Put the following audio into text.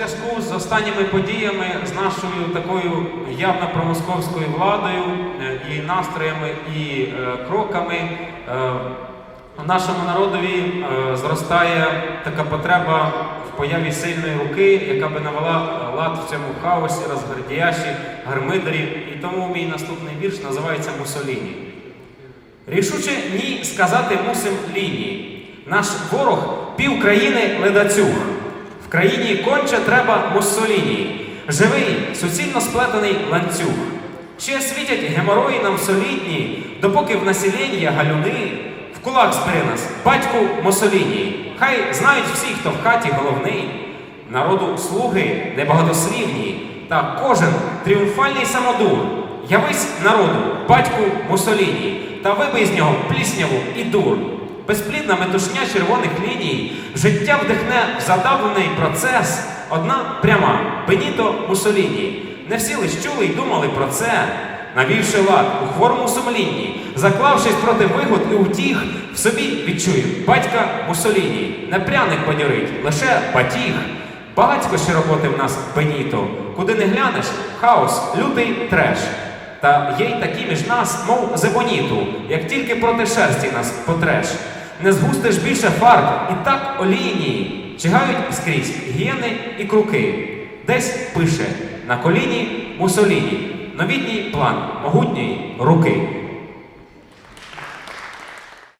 зв'язку з останніми подіями, з нашою такою явно промосковською владою е, і настроями, і е, кроками, е, нашому народові зростає така потреба в появі сильної руки, яка би навела лад в цьому хаосі, розгардіяші, гармидерів. І тому мій наступний вірш називається Мусоліні. Рішуче ні сказати мусим лінії. Наш ворог пів країни ледацюг. Країні конче треба Муссоліні. Живий, суцільно сплетений ланцюг. Ще світять геморої нам солідні, допоки в населення галюни. В кулак збери нас, батьку Муссоліні. Хай знають всі, хто в хаті головний. Народу слуги небагатослівні, та кожен тріумфальний самодур. Явись народу, батьку Мусоліні, та вибий з нього плісняву і дур. Безплідна метушня червоних ліній, життя вдихне в задавлений процес. Одна пряма Беніто Мусоліні. Не всі лиш чули й думали про це, навівши лад у хворому сумлінні, заклавшись проти вигод і утіх, в собі відчує батька Мусоліні. Не пряник бадьорить, лише батіг. Багатько ще роботи в нас Беніто. Куди не глянеш, хаос, лютий треш. Та є й такі між нас, мов зебоніту, як тільки проти шерсті нас потреш. Не згустиш більше фарб, і так олійні, чигають скрізь гієни і круки. Десь пише на коліні Мусоліні, новітній план могутньої руки.